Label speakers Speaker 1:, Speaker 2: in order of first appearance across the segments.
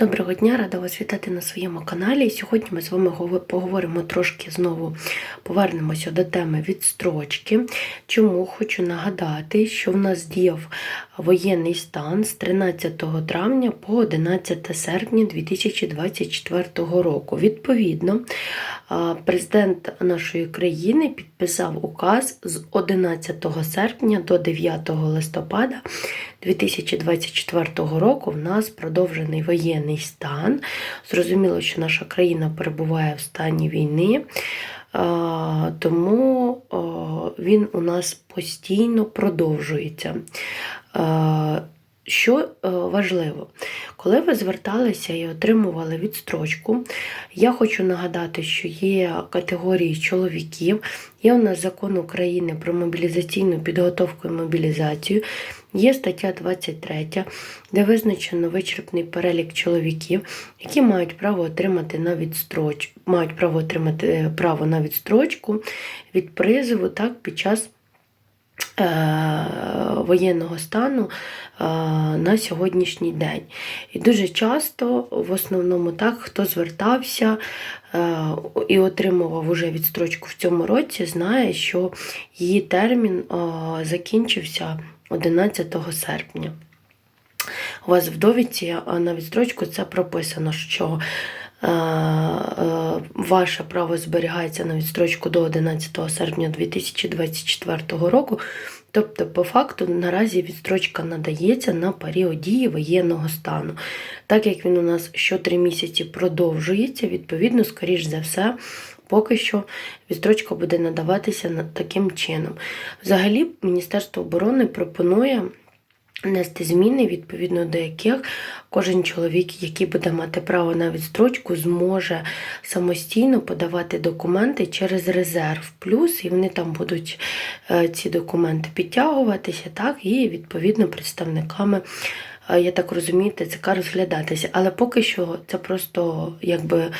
Speaker 1: Доброго дня, рада вас вітати на своєму каналі. Сьогодні ми з вами поговоримо трошки знову, повернемося до теми відстрочки. Чому хочу нагадати, що в нас діяв воєнний стан з 13 травня по 11 серпня 2024 року. Відповідно, президент нашої країни підписав указ з 11 серпня до 9 листопада 2024 року. В нас продовжений воєнний стан. Зрозуміло, що наша країна перебуває в стані війни. Тому він у нас постійно продовжується. Що е, важливо, коли ви зверталися і отримували відстрочку, я хочу нагадати, що є категорії чоловіків, є у нас закон України про мобілізаційну підготовку і мобілізацію, є стаття 23, де визначено вичерпний перелік чоловіків, які мають право отримати на відстроч, мають право отримати е, право на відстрочку від призову так, під час воєнного стану е, на сьогоднішній день. І дуже часто, в основному, так, хто звертався е, і отримував уже відстрочку в цьому році, знає, що її термін е, закінчився 11 серпня. У вас в довідці на відстрочку це прописано, що е, е, ваше право зберігається на відстрочку до 11 серпня 2024 року. Тобто, по факту, наразі відстрочка надається на період дії воєнного стану. Так як він у нас що три місяці продовжується, відповідно, скоріш за все, поки що відстрочка буде надаватися таким чином. Взагалі, Міністерство оборони пропонує внести зміни, відповідно до яких кожен чоловік, який буде мати право на відстрочку, зможе самостійно подавати документи через резерв плюс, і вони там будуть е, ці документи підтягуватися, так, і відповідно представниками. е, Я так розумію, ТЦК розглядатися. Але поки що це просто якби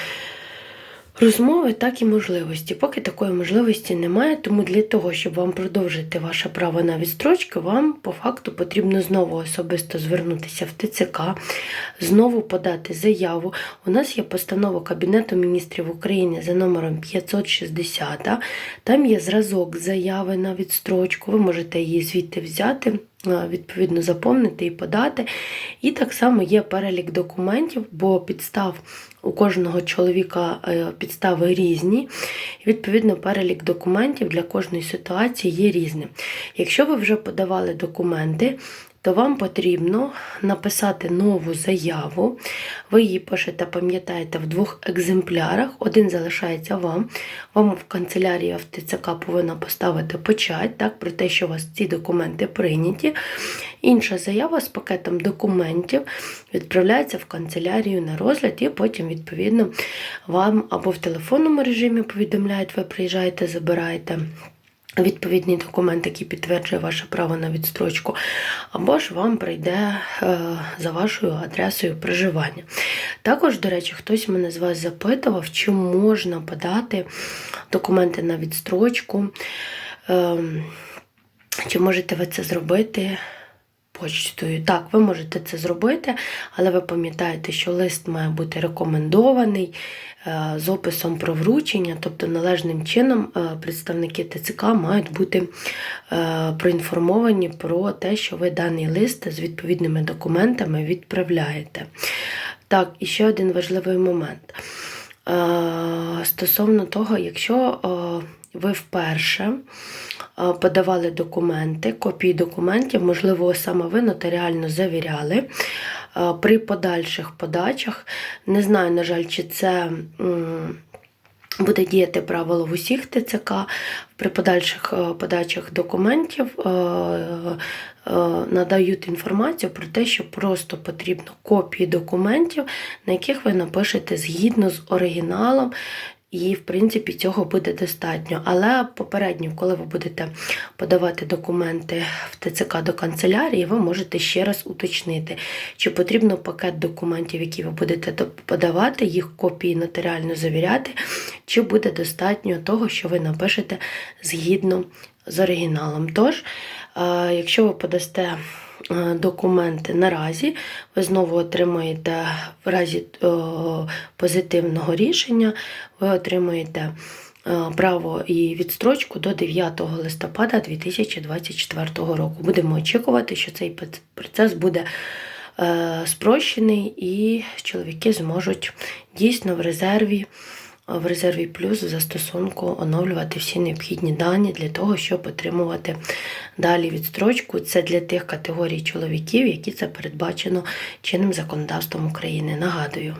Speaker 1: розмови, так і можливості. Поки такої можливості немає, тому для того, щоб вам продовжити ваше право на відстрочку, вам по факту потрібно знову особисто звернутися в ТЦК, знову подати заяву. У нас є постанова Кабінету міністрів України за номером 560. Там є зразок заяви на відстрочку. Ви можете її звідти взяти. Е, Відповідно, заповнити і подати. І так само є перелік документів, бо підстав у кожного чоловіка е, підстави різні. І, Відповідно, перелік документів для кожної ситуації є різним. Якщо ви вже подавали документи, то вам потрібно написати нову заяву. Ви її пишете, пам'ятаєте, в двох екземплярах. Один залишається вам. Вам в канцелярії в ТЦК повинна поставити печать так, про те, що у вас ці документи прийняті. Інша заява з пакетом документів відправляється в канцелярію на розгляд, і потім, відповідно, вам або в телефонному режимі повідомляють, ви приїжджаєте, забираєте. Відповідний документ, який підтверджує ваше право на відстрочку, або ж вам прийде е, за вашою адресою проживання. Також, до речі, хтось мене з вас запитував, чи можна подати документи на відстрочку, е, чи можете ви це зробити почтою. Так, ви можете це зробити, але ви пам'ятаєте, що лист має бути рекомендований е, з описом про вручення, тобто належним чином е, представники ТЦК мають бути е, проінформовані про те, що ви даний лист з відповідними документами відправляєте. Так, і ще один важливий момент. Стосовно того, якщо ви вперше е, подавали документи, копії документів, можливо, саме ви нотаріально завіряли. Е, При подальших подачах, не знаю, на жаль, чи це буде діяти правило в усіх ТЦК, при подальших е, подачах документів надають інформацію про те, що просто потрібно копії документів, на яких ви напишете згідно з оригіналом. І, в принципі, цього буде достатньо. Але попередньо, коли ви будете подавати документи в ТЦК до канцелярії, ви можете ще раз уточнити, чи потрібно пакет документів, які ви будете подавати, їх копії нотаріально завіряти, чи буде достатньо того, що ви напишете згідно з оригіналом. Тож, якщо ви подасте е, документи наразі. Ви знову отримуєте в разі позитивного рішення, ви отримуєте е, право і відстрочку до 9 листопада 2024 року. Будемо очікувати, що цей процес буде е, спрощений і чоловіки зможуть дійсно в резерві. В резерві плюс в застосунку оновлювати всі необхідні дані для того, щоб отримувати далі відстрочку. Це для тих категорій чоловіків, які це передбачено чинним законодавством України. Нагадую.